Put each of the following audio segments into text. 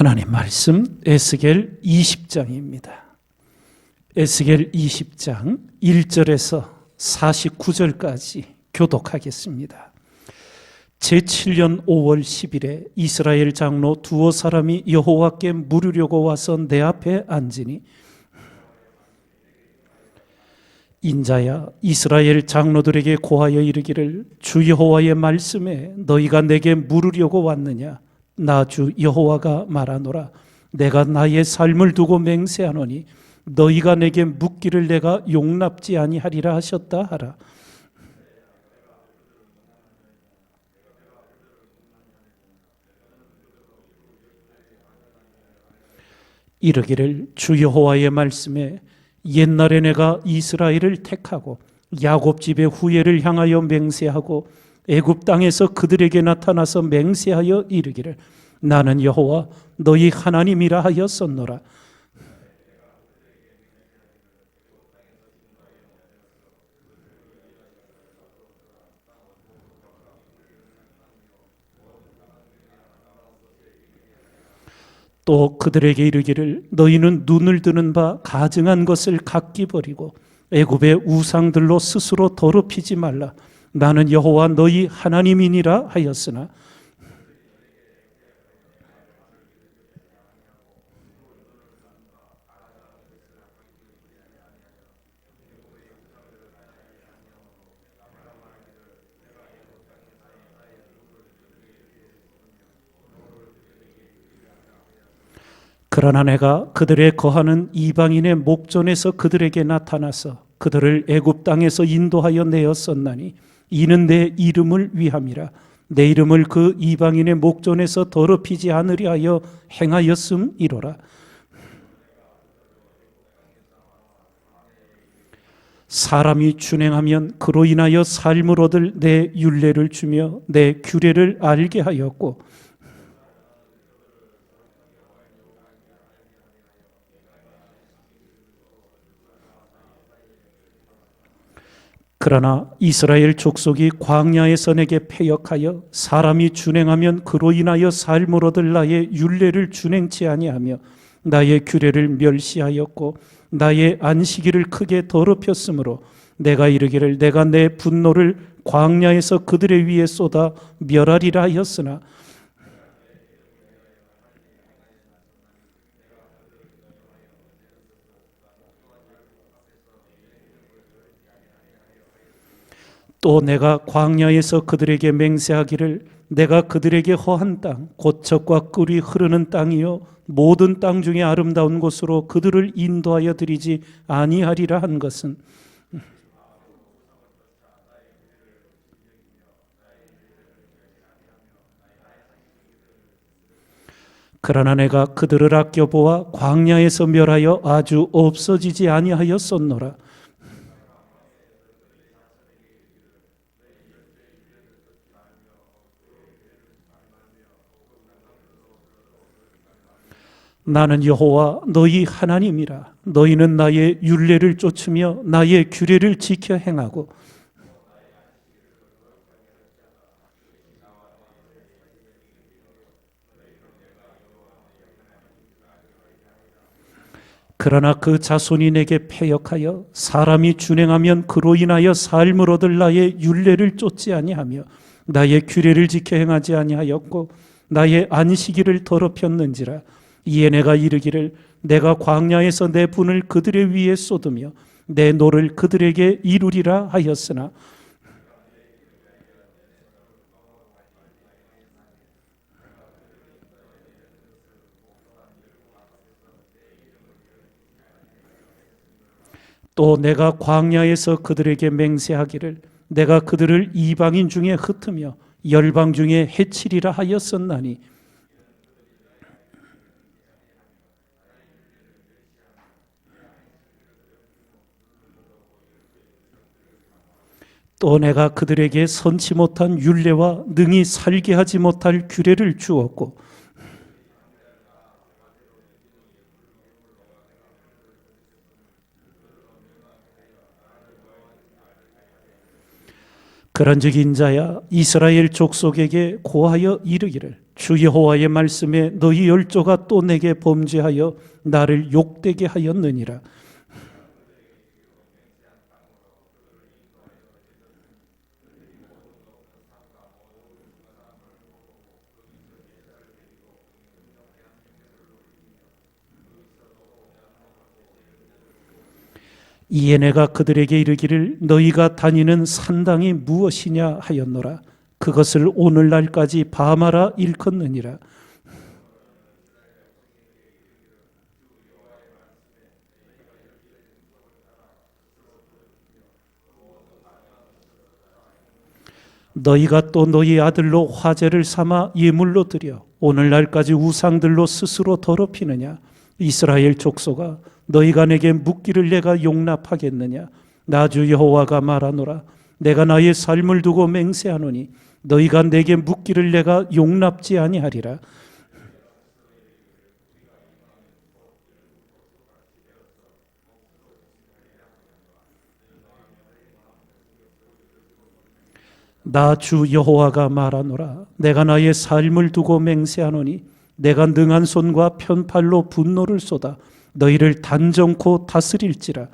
하나님 말씀 에스겔 20장입니다. 에스겔 20장 1절에서 49절까지 교독하겠습니다. 제7년 5월 10일에 이스라엘 장로 두어 사람이 여호와께 물으려고 와서 내 앞에 앉으니 인자야 이스라엘 장로들에게 고하여 이르기를 주 여호와의 말씀에 너희가 내게 물으려고 왔느냐 나 주 여호와가 말하노라. 내가 나의 삶을 두고 맹세하노니 너희가 내게 묻기를 내가 용납지 아니하리라 하셨다 하라. 이르기를 주 여호와의 말씀에 옛날에 내가 이스라엘을 택하고 야곱 집의 후예를 향하여 맹세하고 애굽 땅에서 그들에게 나타나서 맹세하여 이르기를 나는 여호와 너희 하나님이라 하였었노라. 또 그들에게 이르기를 너희는 눈을 드는 바 가증한 것을 각기 버리고 애굽의 우상들로 스스로 더럽히지 말라 나는 여호와 너희 하나님이니라 하였으나. 그러나 내가 그들의 거하는 이방인의 목전에서 그들에게 나타나서 그들을 애굽 땅에서 인도하여 내었었나니 이는 내 이름을 위함이라. 내 이름을 그 이방인의 목전에서 더럽히지 않으려 하여 행하였음 이로라. 사람이 준행하면 그로 인하여 삶을 얻을 내 윤례를 주며 내 규례를 알게 하였고 그러나 이스라엘 족속이 광야에서 내게 패역하여 사람이 준행하면 그로 인하여 삶을 얻을 나의 윤례를 준행치 아니하며 나의 규례를 멸시하였고 나의 안식일을 크게 더럽혔으므로 내가 이르기를 내가 내 분노를 광야에서 그들의 위에 쏟아 멸하리라 하였으나 또 내가 광야에서 그들에게 맹세하기를 내가 그들에게 허한 땅, 곧 젖과 꿀이 흐르는 땅이요 모든 땅 중에 아름다운 곳으로 그들을 인도하여 드리지 아니하리라 한 것은 그러나 내가 그들을 아껴 보아 광야에서 멸하여 아주 없어지지 아니하였었노라. 나는 여호와 너희 하나님이라. 너희는 나의 윤례를 쫓으며 나의 규례를 지켜 행하고. 그러나 그 자손이 내게 패역하여 사람이 준행하면 그로 인하여 삶을 얻을 나의 윤례를 쫓지 아니하며 나의 규례를 지켜 행하지 아니하였고 나의 안식일을 더럽혔는지라 이에 내가 이르기를 내가 광야에서 내 분을 그들의 위에 쏟으며 내 노를 그들에게 이루리라 하였으나 또 내가 광야에서 그들에게 맹세하기를 내가 그들을 이방인 중에 흩으며 열방 중에 해치리라 하였었나니 또 내가 그들에게 선치 못한 윤례와 능히 살게 하지 못할 규례를 주었고 그런즉 인자야 이스라엘 족속에게 고하여 이르기를 주주 여호와의 말씀에 너희 열조가 또 내게 범죄하여 나를 욕되게 하였느니라. 이에 내가 그들에게 이르기를 너희가 다니는 산당이 무엇이냐 하였노라. 그것을 오늘날까지 바마라 일컫느니라. 너희가 또 너희 아들로 화제를 삼아 예물로 드려 오늘날까지 우상들로 스스로 더럽히느냐 이스라엘 족속아 너희가 내게 묻기를 내가 용납하겠느냐? 나 주 여호와가 말하노라. 내가 나의 삶을 두고 맹세하노니 너희가 내게 묻기를 내가 용납지 아니하리라. 나 주 여호와가 말하노라. 내가 나의 삶을 두고 맹세하노니 내가 능한 손과 편팔로 분노를 쏟아 너희를 단정코 다스릴지라.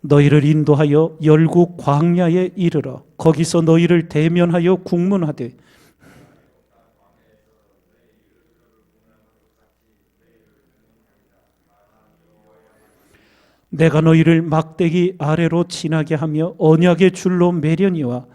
너희를 인도하여 열국 광야에 이르러 거기서 너희를 대면하여 국문하되 내가 너희를 막대기 아래로 지나게 하며 언약의 줄로 매려니와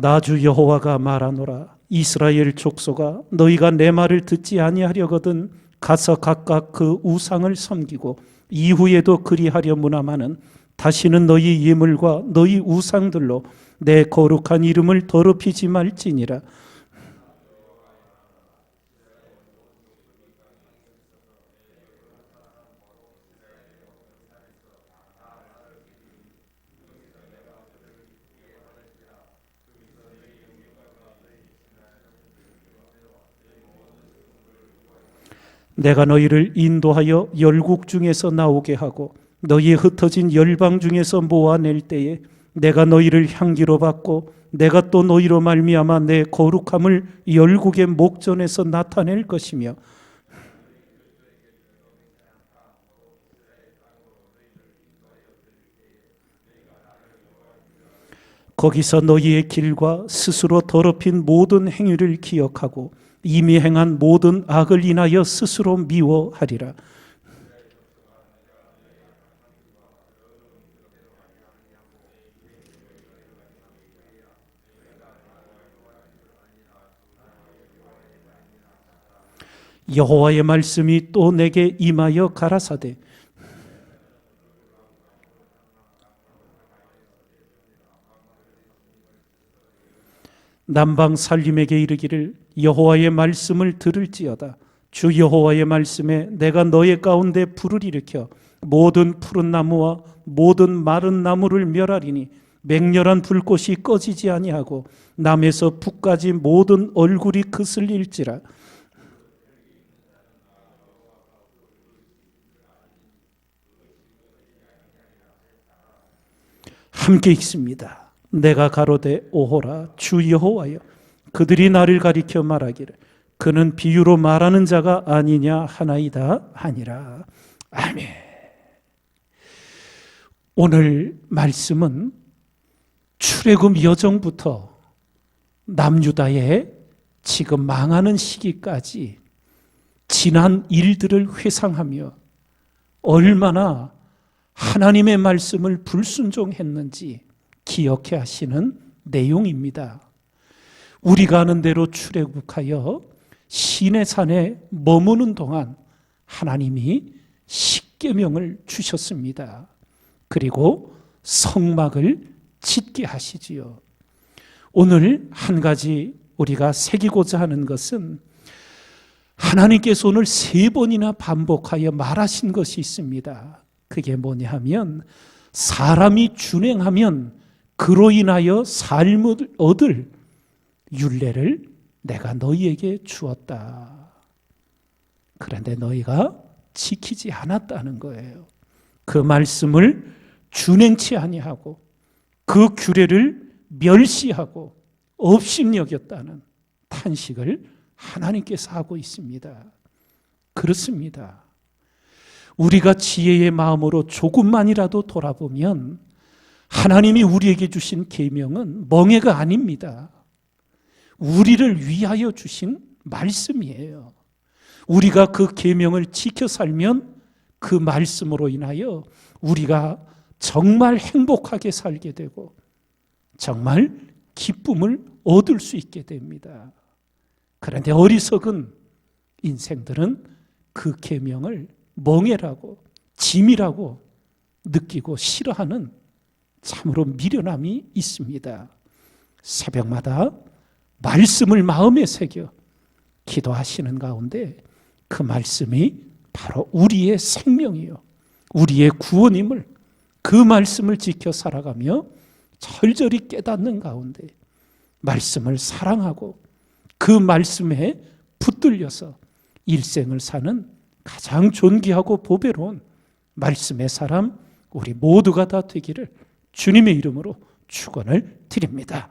나주 여호와가 말하노라. 이스라엘 족속아 너희가 내 말을 듣지 아니하려거든 가서 각각 그 우상을 섬기고 이후에도 그리하려무나마는 다시는 너희 예물과 너희 우상들로 내 거룩한 이름을 더럽히지 말지니라 내가 너희를 인도하여 열국 중에서 나오게 하고 너희의 흩어진 열방 중에서 모아낼 때에 내가 너희를 향기로 받고 내가 또 너희로 말미암아 내 거룩함을 열국의 목전에서 나타낼 것이며. 거기서 너희의 길과 스스로 더럽힌 모든 행위를 기억하고 이미 행한 모든 악을 인하여 스스로 미워하리라. 여호와의 말씀이 또 내게 임하여 가라사대 남방 살림에게 이르기를 여호와의 말씀을 들을지어다 주 여호와의 말씀에 내가 너의 가운데 불을 일으켜 모든 푸른 나무와 모든 마른 나무를 멸하리니 맹렬한 불꽃이 꺼지지 아니하고 남에서 북까지 모든 얼굴이 그슬릴지라 함께 읽습니다. 내가 가로되 오호라 주 여호와여 그들이 나를 가리켜 말하기를 그는 비유로 말하는 자가 아니냐 하나이다 하니라. 아멘. 오늘 말씀은 출애굽 여정부터 남유다의 지금 망하는 시기까지 지난 일들을 회상하며 얼마나 하나님의 말씀을 불순종했는지 기억해 하시는 내용입니다. 우리가 아는 대로 출애굽하여 신의 산에 머무는 동안 하나님이 십계명을 주셨습니다. 그리고 성막을 짓게 하시지요. 오늘 한 가지 우리가 새기고자 하는 것은 하나님께서 오늘 세 번이나 반복하여 말하신 것이 있습니다. 그게 뭐냐 하면 사람이 준행하면 그로 인하여 삶을 얻을 윤례를 내가 너희에게 주었다. 그런데 너희가 지키지 않았다는 거예요. 그 말씀을 준행치 아니하고 그 규례를 멸시하고 업신여겼다는 탄식을 하나님께서 하고 있습니다. 그렇습니다. 우리가 지혜의 마음으로 조금만이라도 돌아보면 하나님이 우리에게 주신 계명은 멍해가 아닙니다. 우리를 위하여 주신 말씀이에요. 우리가 그 계명을 지켜 살면 그 말씀으로 인하여 우리가 정말 행복하게 살게 되고 정말 기쁨을 얻을 수 있게 됩니다. 그런데 어리석은 인생들은 그 계명을 멍해라고 짐이라고 느끼고 싫어하는 참으로 미련함이 있습니다. 새벽마다 말씀을 마음에 새겨 기도하시는 가운데 그 말씀이 바로 우리의 생명이요. 우리의 구원임을 그 말씀을 지켜 살아가며 절절히 깨닫는 가운데 말씀을 사랑하고 그 말씀에 붙들려서 일생을 사는 가장 존귀하고 보배로운 말씀의 사람 우리 모두가 다 되기를 주님의 이름으로 축원을 드립니다.